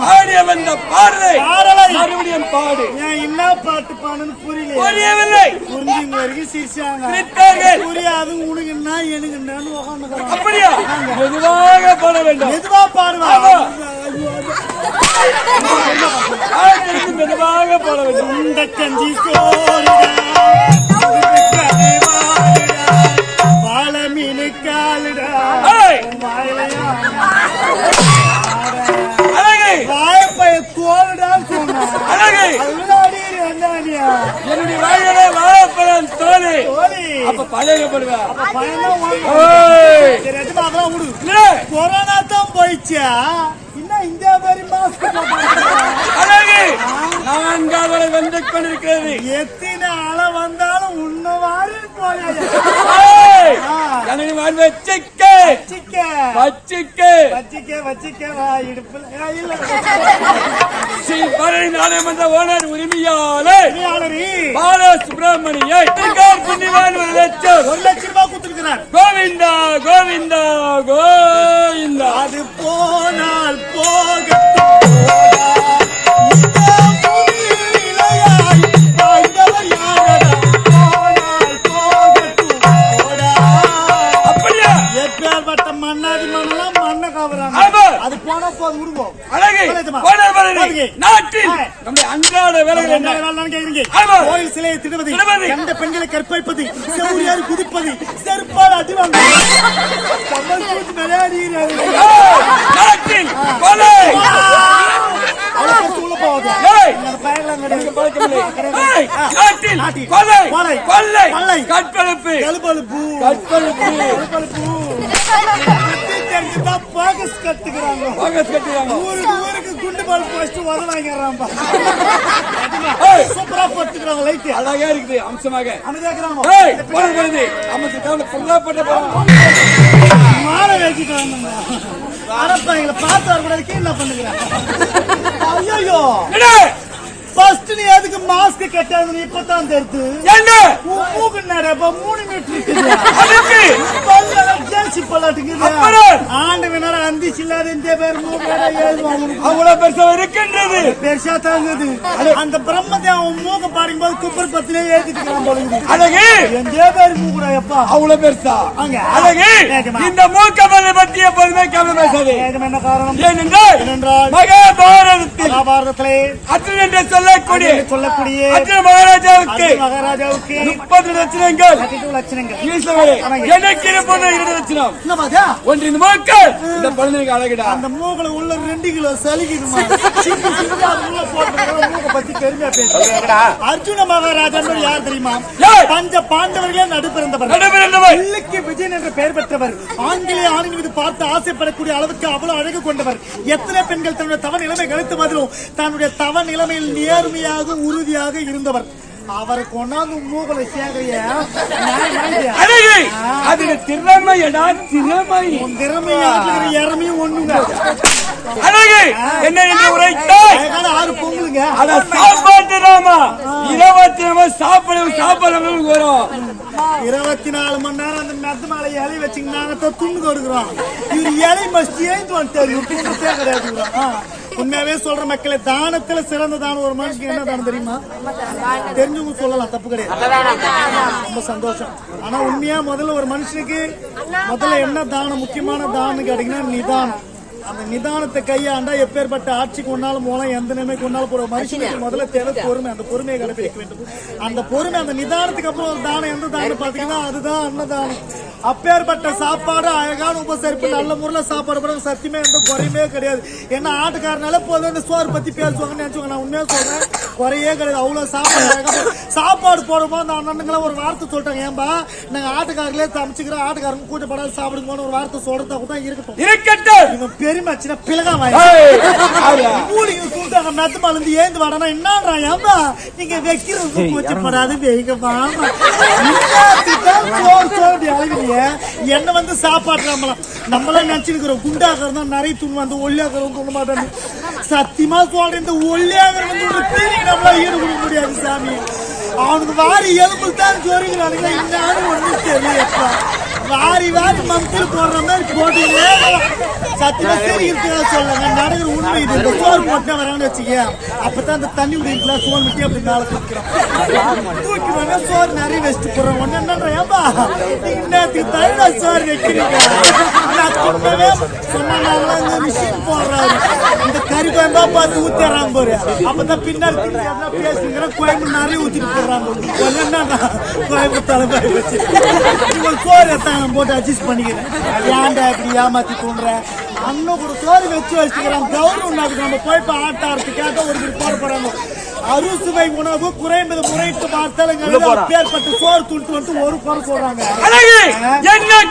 பாடிய வந்த பாடலை மறுபடியும் பாடு ஏன் என்ன பாட்டு பாடுன்னு புரியல புரியவில்லை. புரிஞ்சுங்க புரியாது உனக்குன்னா எனக்குன்னா உட்காந்து அப்படியா? மெதுவாக பாட வேண்டும். மெதுவா பாடுவா. மெதுவாக வேண்டும். இந்த கஞ்சி தோழி அப்ப பழைய கொரோனா தான் போயிடுச்சா? இன்னும் இந்த மாதிரி மாஸ்க் அழகு. நான்காவது வந்து கொண்டிருக்கிறது. எத்தனை அலை வந்தாலும் உன்ன வாரி போயா ஏய், ஆ. எனக்கு வாழ் வச்சிக்க. வச்சிக்க. வச்சிக்க. வச்சிக்க வச்சிக்க இடுப்புல. இல்ல. ஸ்ரீ பரணி நாடாளுமன்ற ஓனர் உரிமையாளர். பால சுப்பிரமணியை ஒரு லட்சம் ஒரு லட்சம் ரூபாய் கொடுத்திருக்கிறார். கோவிந்தா கோவிந்தா கோ அது போனா போது விடுவோம் அழகு. நாட்டில். நம்முடைய அன்றாட வேலைகள் என்ன. கோயில் சிலையை திடுவது பெண்களை கற்பழிப்பது குதிப்பது செருப்பால் அடி வாங்குவது. கமல் சூழ்ச்சி விளையாடுகிறாரு ஏய், நாட்டில் கொலை. நாட்டில் கொலை. கொலை. கொள்ளை. கற்பழிப்பு. தெரிஞ்சுதான் focus கத்துக்கிறாங்க. போகஸ் கட்டுறாங்க ஊருக்கு ஊருக்கு குண்டு பால் வாங்கிறான்பா. ஏய். சூப்பரா போட்டுக்கிறாங்க லைட் அழகா இருக்குது அம்சமாக. அமைதியாக்குறாங்க. ஏய்! போனது போனது அமைச்சு தவணை ஃபுல்லா போட்ட மாலை வச்சுட்டு வந்தோங்க அரப்பா எங்களை பார்த்து வரக்கூடாது கீழே பண்ணுகிறேன் ஐயோ ஃபர்ஸ்ட் நீ எதுக்கு மாஸ்க் கட்டாது இப்பதான் தெரியுது. என்ன? மூக்கு நடப்ப மூணு மீட்டர் இருக்குது ஆண்டு வினார அந்தி சில்லாத பேர் மூக்கு அவ்வளவு பெருசா இருக்கின்றது. பெருசா தாங்குது. அந்த பிரம்மதேவன் மூக்க பாருங்க போது குப்பர் பத்திலே ஏத்திட்டு அழகு எந்த பேர் மூக்குடா எப்பா? அவ்வளவு பெருசா. அங்க. அழகு. இந்த மூக்கமலை பத்தி எப்போதுமே கவலை பேசாது. என்ன காரணம்? ஏனென்றால் மகாபாரதத்தில் மகாபாரதத்திலே அர்ஜுன் என்று சொல்லக்கூடிய சொல்லக்கூடிய அர்ஜுன மகாராஜாவுக்கு மகாராஜாவுக்கு முப்பது லட்சணங்கள். லட்சணங்கள். எனக்கு இருப்பது இரண்டு லட்சணம் என்ன பாத்தியா? ஒன்று இந்த மூக்கள் இந்த குழந்தைக்கு அழகுடா. அந்த மூக்குல உள்ள ரெண்டு கிலோ சலிக்குதுமா? சிக்கி சிக்கி அது உள்ள போட்டு மூக்க பத்தி பெருமையா பேசுறேன் அர்ஜுன மகாராஜன் யார் தெரியுமா? பஞ்ச பாண்டவர்களே நடுப்பிறந்தவர். நடுபிறந்தவர் வில்லுக்கு விஜயன் என்ற பெயர் பெற்றவர். ஆங்கிலேய ஆணின் மீது பார்த்து ஆசைப்படக்கூடிய அளவுக்கு அவ்வளவு அழகு கொண்டவர். எத்தனை பெண்கள் தன்னுடைய தவ நிலைமை கழித்து மதிலும் தன்னுடைய தவ நிலைமையில் நேர்மையாக உறுதியாக இருந்தவர். அவரை கொண்டாந்து மூகலை சேகரிய அழகு அது திறமையடா திறமை. உன் திறமையாக இறமையும் ஒண்ணுங்க. அழகு என்ன என்று உரைத்தாய். அழகான ஆறு பொங்கலுங்க. அட சாப்பாட்டு ராமா. இருபத்தி சாப்பிட சாப்பாடு வரும் இருபத்தி நாலு மணி நேரம் அந்த மெத்த மேல இலை வச்சுங்க நாங்க துண்டு கொடுக்குறோம் இவர் இலை ஏந்து வந்துட்டாரு இவர் துண்டே கிடையாது ஆ. உண்மையாவே சொல்ற மக்களே தானத்துல சிறந்த தானம் ஒரு மனுஷனுக்கு என்ன தானம் தெரியுமா? தெரிஞ்சவங்க சொல்லலாம் தப்பு கிடையாது. ரொம்ப சந்தோஷம். ஆனா உண்மையா முதல்ல ஒரு மனுஷனுக்கு முதல்ல என்ன தானம் முக்கியமான தானம் கேட்டீங்கன்னா நிதானம். அந்த நிதானத்தை கையாண்டா எப்பேற்பட்ட ஆட்சிக்கு ஒன்னாலும் மூலம் எந்த நிலைமைக்கு ஒன்னாலும் போற மனுஷனுக்கு முதல்ல தேவை பொறுமை அந்த பொறுமையை கடைபிடிக்க வேண்டும். அந்த பொறுமை அந்த நிதானத்துக்கு அப்புறம் ஒரு தானம் எந்த தானம் பாத்தீங்கன்னா அதுதான் அன்னதானம். அப்பேற்பட்ட சாப்பாடு அழகான உபசரிப்பு நல்ல முறையில சாப்பாடு போட சத்தியமே எந்த குறையுமே கிடையாது. ஏன்னா ஆட்டுக்காரனால போதும் இந்த சோறு பத்தி பேசுவாங்கன்னு நினைச்சுவாங்க நான் உண்மையா சொல்றேன் குறையே கிடையாது. அவ்வளவு சாப்பாடு. சாப்பாடு போடும்போது அந்த அண்ணனுங்களை ஒரு வார்த்தை சொல்லிட்டாங்க. ஏன்பா நாங்க ஆட்டுக்காரர்களே சமைச்சுக்கிறோம் ஆட்டுக்காரங்க கூட்டப்படாது சாப்பிடுங்கன்னு ஒரு வார்த்தை சொல்றதா கூட இருக்கட்டும். இருக்கட்டும். இவன் பெருமை சின்ன பிளகா ஆளா. மூலிகை கூட்டாங்க மெத்த மலர்ந்து ஏந்து வாடனா என்னன்றா நீங்க வைக்கிறது வாமா என்ன வந்து சாப்பாடு நம்மளாம் நம்மளாம் நினைச்சிருக்கிறோம். குண்டாக்கிறோம் தான் நிறைய துணி வந்து ஒல்லியாக்கிறோம் சொல்ல மாட்டாங்க. சத்தியமா சொல்றேன் இந்த ஒல்லியாகிற வந்து ஒரு தீனிக்கு நம்மளால ஈடு கொடுக்க முடியாது சாமி. அவனுக்கு வாரி எலும்பு தான் ஜோரிக்கிறானுங்க இன்னும் ஒண்ணு தெரியப்பா வாரி வாரி மம்தில் போடுற மாதிரி போட்டுக்கிட்டே சத்தியமா சரி இருக்கிறதா சொல்லுங்க. நடக்கிற உண்மை இது இந்த சோறு போட்டு வராங்கன்னு வச்சுக்க அப்பதான் அந்த தண்ணி விடுறீங்களா சோறு விட்டு அப்படி மேல தூக்கிறோம் தூக்கி வேணா சோறு நிறைய வச்சுட்டு போறோம் ஒன்னு என்னன்ற ஏப்பா நேரத்துக்கு தயிரா சோறு வைக்கிறீங்க. இந்த பார்த்து ஊத்திடுறான் பாரு அப்பதான் பின்னாடி பேசுங்கிற கோயம்பு நிறைய ஊத்திட்டு போடுறாங்க கோயம்பு தலைமை வச்சு இவன் சோறு எத்தாங்க போட்டு அட்ஜஸ்ட் பண்ணிக்கிறேன் ஏன்டா இப்படி ஏமாத்தி தூண்டுற அண்ணன் கூட சோறு வச்சு வச்சுக்கிறான் கௌரவம் நம்ம போய் இப்ப ஆட்டாரத்து கேட்ட ஒரு பேர் போறாங்க அறுசுவை உணவு குறைந்தது முறையிட்டு பார்த்தாலும் பேர்பட்டு சோறு துண்டு வந்து ஒரு குறை சொல்றாங்க.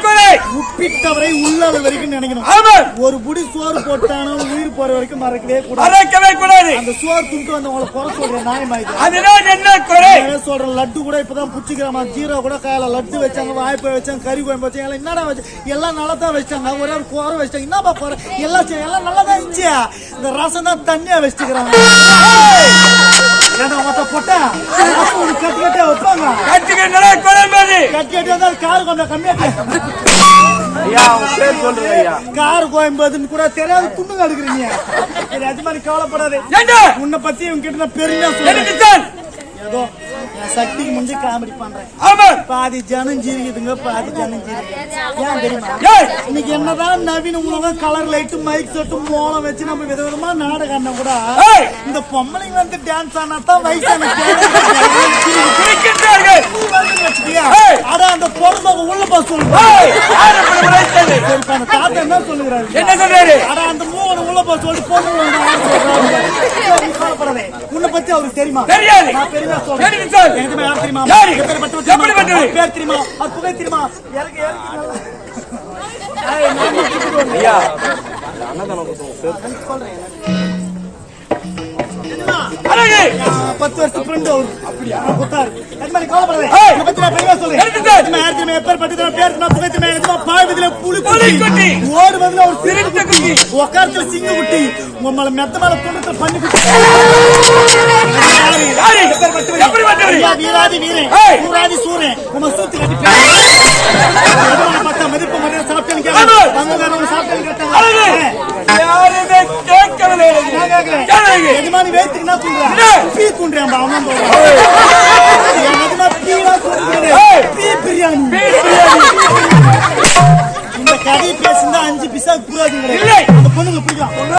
குறை? உப்பிட்டவரை உள்ளது வரைக்கும் நினைக்கணும். ஒரு புடி சோறு போட்டானோ உயிர் போற வரைக்கும் மறக்கவே கூடாது. அந்த சோறு துண்டு வந்தவங்களை குறை சொல்ற நியாயமா இது அதுதான் என்ன குறை? சொல்றேன் லட்டு கூட இப்பதான் புடிச்சுக்கிறமா ஜீரோ கூட காலைல லட்டு வச்சாங்க வாய்ப்பு வச்சாங்க கறி குழம்பு வச்சாங்க எல்லாம் என்னடா வச்சு? எல்லாம் நல்லா தான் வச்சாங்க. ஒரே ஒரு குறை வச்சாங்க என்னப்பா குறை? எல்லாம் எல்லாம் நல்லா தான் இருந்துச்சு. இந்த ரசம் தான் தண்ணியா வச்சுக்கிறாங்க. மொத்த போட்டா ஒரு கட்டி கட்டியா வைப்பாங்க குழம்பு கட்டி கட்டியா தான் காரு கொஞ்சம் கம்மியா ஐயா உன் பேர் சொல்லுங்க ஐயா. கார் கோயம்பதுன்னு கூட தெரியாது துண்டு எடுக்கிறீங்க சரி அது மாதிரி கவலைப்படாது. உன்னை பத்தி இவங்க கிட்ட பெருமையா தான் ஏதோ என் சக்திக்கு முடிஞ்சு காமெடி பண்றேன். பாதி ஜனம் ஜீரிக்குதுங்க பாதி ஜனம் ஜீரிக்குது ஏன் தெரியுமா? இன்னைக்கு என்னதான் நவீன உலகம் கலர் லைட்டு மைக் செட்டு மோளம் வச்சு நம்ம விதவிதமா நாடகம் ஆடினா கூட இந்த பொம்பளைங்க வந்து டான்ஸ் ஆனா தான் வயசான அந்த பொறுமை உள்ள போக சொல்லுங்க தாத்தா என்ன சொல்லுகிறாரு? என்ன சொல்றாரு? அட அந்த மூவனை உள்ள போக சொல்லிட்டு பொண்ணு வந்து ஆட சொல்றாரு. சரி, நீ கவலைப்படாதே. உன்னை பத்தி அவருக்கு தெரியுமா தெரியாது. நான் பெருமையா சொல்றேன் எனக்கு சொல். எனக்கு மேல தெரியுமா யாரு? எப்பேற்பட்டவர் எப்படி தெரியுமா? பட்டவர்? அவர் பேர் தெரியுமா அவர் புகை தெரியுமா இறங்கு நல்லா. ஏய், நான் தான். ஐயா தெரியுமா? அழகு பத்து வருஷம் ஃப்ரெண்ட் அவரு அப்படியா? குத்தாரு அது மாதிரி கவலைப்படாதே. ஏய். உன்னை பத்தி நான் பெருமையா சொல்றேன். எனக்கு தெரியும். தெரியுமா, யார் தெரியுமா? எப்பேற்பட்டது பேர் தெரியுமா? புகை தெரியுமா? எதுமா பாய்வதில புலி ஒரு சிறுத்தை குட்டி. உக்காரத்துல சிங்க குட்டி. மெத்த மேல துண்டத்துல பண்ணி வீராதி வீரன். சூராதி சூரன். நம்ம சூத்து கட்டி பேர் பார்த்தா மதிப்பு மரியாதை சாப்பிட்டேன்னு. கேட்டாங்க சாப்பிட்டேன்னு கேட்டாங்க. யாருமே. கேளுங்க. எஜமானி வேத்துக்கு என்ன? என்ன? பீ தூண்டுறியாம்பா, அவன். பீ பிரியாணி. இந்த கதையை பேசினா அஞ்சு பிசா புரியாதுங்க. அந்த பொண்ணுங்க பிடிக்கும்